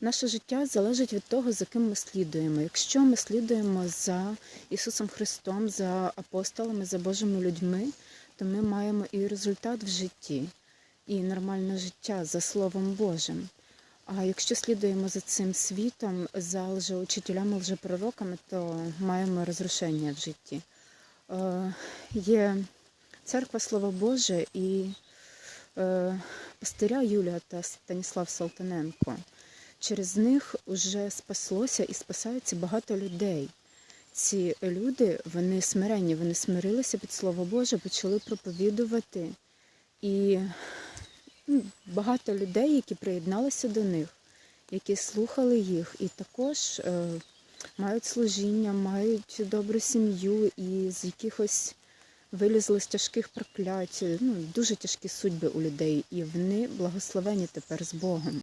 Наше життя залежить від того, за ким ми слідуємо. Якщо ми слідуємо за Ісусом Христом, за апостолами, за Божими людьми, то ми маємо і результат в житті, і нормальне життя за Словом Божим. А якщо слідуємо за цим світом, за лжеучителями, лжепророками, то маємо розрушення в житті. Е, є церква Слово Боже і е, пастиря Юлія та Станіслав Салтаненко. Через них вже спаслося і спасаються багато людей. Ці люди, вони смиренні, вони смирилися під Слово Боже, почали проповідувати. І ну, багато людей, які приєдналися до них, які слухали їх, і також е, мають служіння, мають добру сім'ю і з якихось вилізли з тяжких проклять, ну, дуже тяжкі судьби у людей, і вони благословені тепер з Богом.